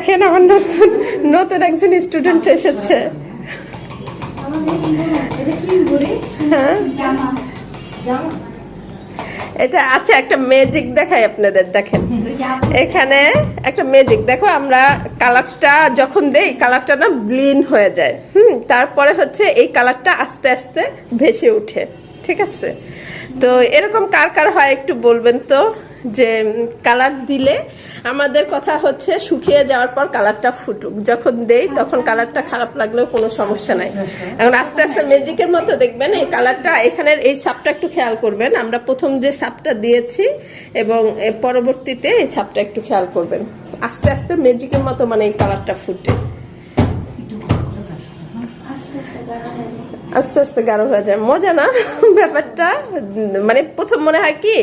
দেখেন আমার নতুন নতুন একজন স্টুডেন্ট এসেছে। হ্যাঁ? এটা একটা ম্যাজিক দেখাই আপনাদের, দেখেন। এখানে একটা ম্যাজিক দেখো আমরা কালারটা যখন দেই কালারটা না ব্লিন হয়ে যায়। হুম, তারপরে হচ্ছে এই কালারটা আস্তে আস্তে ভেসে ওঠে, ঠিক আছে? তো এরকম কার কার হয় একটু বলবেন তো? যে কালার দিলে আমাদের কথা হচ্ছে শুকিয়ে যাওয়ার পর কালারটা ফুটুক। যখন দেই, তখন কালারটা খারাপ লাগলেও কোনো সমস্যা নাই। এখন আস্তে আস্তে ম্যাজিকের মতো দেখবেন, এই কালারটা এখানের এই সাপটা একটু খেয়াল করবেন। আমরা প্রথম যে সাপটা দিয়েছি এবং পরবর্তীতে এই সাপটা একটু খেয়াল করবেন। আস্তে আস্তে ম্যাজিকের মতো মানে এই কালারটা ফুটে। আস্তে আস্তে গাঢ় হয়ে যায়। মজা না? ব্যাপারটা? মানে প্রথম মনে হয় কি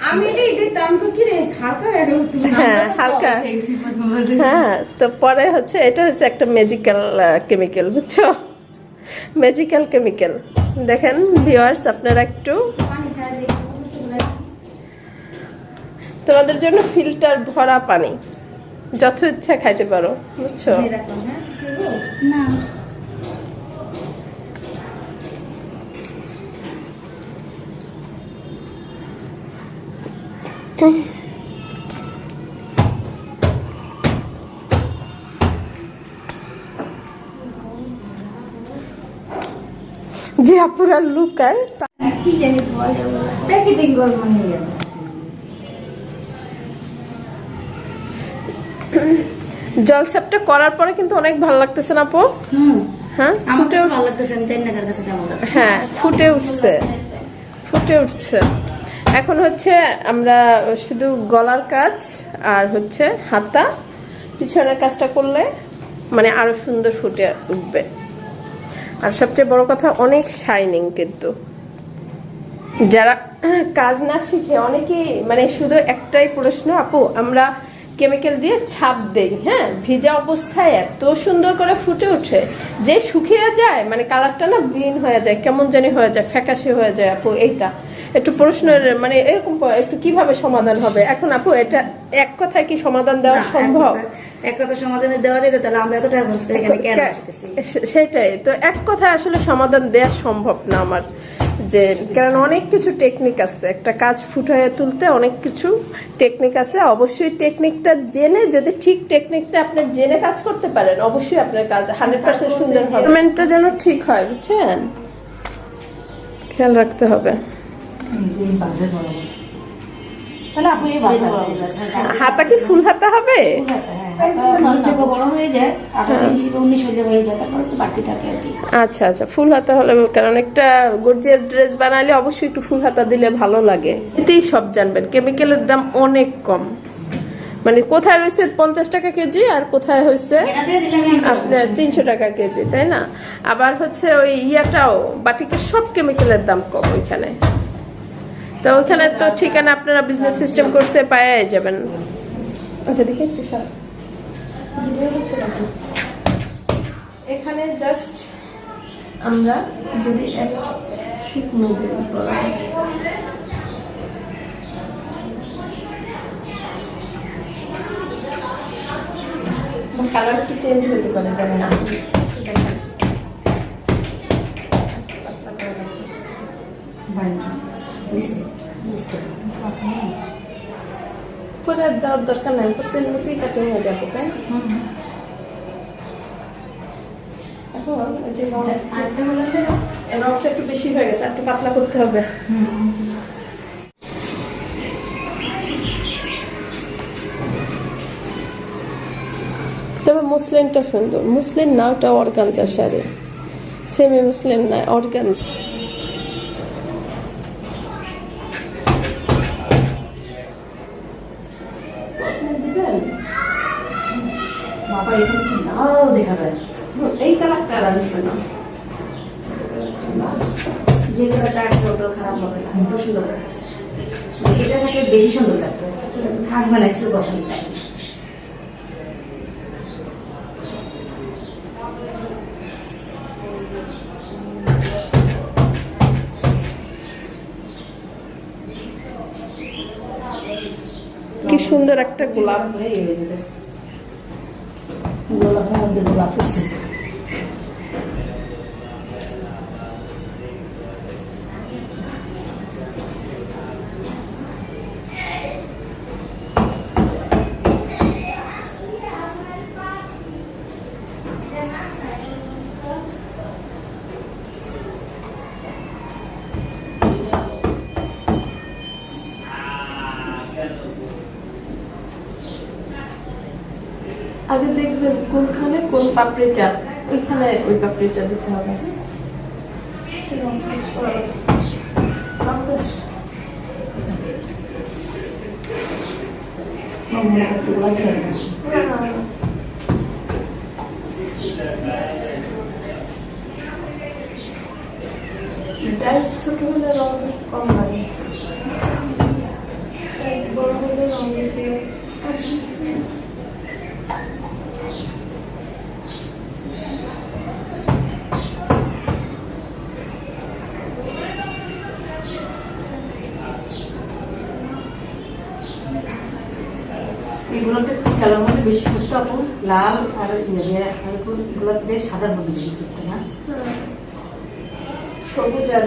আমি এটাই দেখতাম তো কি রে হালকা হয়ে গেল হ্যাঁ, হালকা। হ্যাঁ তো পরে হচ্ছে এটা হচ্ছে একটা ম্যাজিক্যাল কেমিক্যাল বুঝছ? ম্যাজিক্যাল কেমিক্যাল দেখেন ভিউয়ার্স আপনারা একটু। তোমাদের জন্য ফিল্টার ভরা পানি। যত ইচ্ছা খাইতে পারো বুঝছ? হ্যাঁ? না। যে আপুরা লুকায় কি জানি প্যাকেটিং যাব জলসাপটা করার পরে কিন্তু অনেক ভালো লাগতেছে না আপু? হুম। হ্যাঁ? ফুটে হ্যাঁ ফুটে উঠছে। ফুটে উঠছে। এখন হচ্ছে আমরা শুধু গলার কাজ আর হচ্ছে হাতা। পিছনের কাজটা করলে মানে আরও সুন্দর ফুটে উঠবে। আর সবচেয়ে বড় কথা, অনেক শাইনিং কিন্তু। যারা কাজ না শিখে অনেকেই মানে শুধু একটাই প্রশ্ন, আপু, আমরা কেমিক্যাল দিয়ে ছাপ দেই হ্যাঁ? ভিজা অবস্থায় এত সুন্দর করে ফুটে ওঠে। যে শুকিয়ে যায় মানে কালারটা না ব্লিন হয়ে যায়, কেমন জানি হয়ে যায়, ফ্যাকাশে হয়ে যায়, আপু, এইটা। একটু প্রশ্নের মানে এরকম একটু কীভাবে সমাধান হবে? এখন আপু এটা এক কথায় কি সমাধান দেওয়া সম্ভব? এক কথা সমাধানে দেওয়া যেত তাহলে আমরা এত টাকা খরচ করে এখানে কেন আসতেছি? সেটাই। তো এক কথায় আসলে সমাধান দেওয়া সম্ভব না আমার যে কারণ অনেক কিছু টেকনিক আছে। একটা কাজ ফুটায় তুলতে অনেক কিছু টেকনিক আছে। অবশ্যই টেকনিকটা জেনে যদি ঠিক টেকনিকটা আপনি জেনে কাজ করতে পারেন অবশ্যই আপনার কাজ হান্ড্রেড পার্সেন্ট সুন্দর হবে। যেন ঠিক হয় বুঝছেন? খেয়াল রাখতে হবে। হাতা কি ফুল হাতা হবে? আচ্ছা আচ্ছা ফুল হলে, কারণ একটা ড্রেস বানালে অবশ্যই একটু ফুল হাতা দিলে ভালো লাগে। এতেই সব জানবেন দাম অনেক কম। মানে কোথায় পঞ্চাশ টাকা কেজি আর কোথায় হয়েছে আপনার তিনশো টাকা কেজি, তাই না? আবার হচ্ছে ওই ইয়াটাও, বাটিকের সব কেমিক্যালের দাম কম ওইখানে। তো ওখানে তো ঠিকানা আপনারা বিজনেস সিস্টেম করতে পায়ে যাবেন। আচ্ছা দেখি একটু সর। এখানে জাস্ট আমরা যদি ঠিক মিডিল কালার একটু চেঞ্জ হতে পারে জানি না পরে আর দেওয়ার দরকার নাই প্রত্যেক মতোই কাটিং হয়ে যাবে তাই এখন যে আরেকটা বললাম রংটা একটু বেশি হয়ে গেছে একটু পাতলা করতে হবে। তবে মুসলিনটা সুন্দর। মুসলিন না ওটা অর্গানজা শাড়ি। সেমি মুসলিন না অর্গানজা বাবা এখানে কি নাও দেখা যায় এই কালারটা আর আসবে না যে কালারটা আসছে ওটাও খারাপ হবে না ওটাও সুন্দর দেখাচ্ছে এটা থাকে বেশি সুন্দর লাগতো। থাকবে না কিছু কথা নেই। কি সুন্দর একটা গোলাপ। হয়ে গেছে। গোলাপের মধ্যে গোলাপ করছে আগে দেখবেন কোনখানে কোন পাপড়িটা ওইখানে ওই পাপড়িটা দিতে হবে। টাইলস ছোট হলে রং কম লাগে। টাইলস বড় হলে রং বেশি লাগে। এগুলোতে কালার মধ্যে বেশি ফুটতো আপু লাল আর ইয়ে গোলাপ দিয়ে সাদার মধ্যে বেশি ফুটতো না সবুজ আর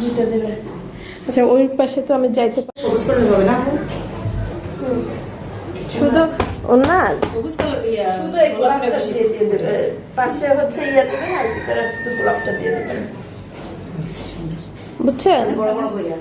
দুইটা দেবে। আচ্ছা ওই পাশে তো আমি যাইতে পারি সবুজ কালার হবে না শুধু ও না সবুজ কালার ইয়া শুধু এই গোলাপটা দিয়ে দিয়ে দেবে। পাশে হচ্ছে ইয়া দেবেন আর ভিতরে শুধু গোলাপটা দিয়ে দেবেন বুঝছেন? বড় বড় হইয়া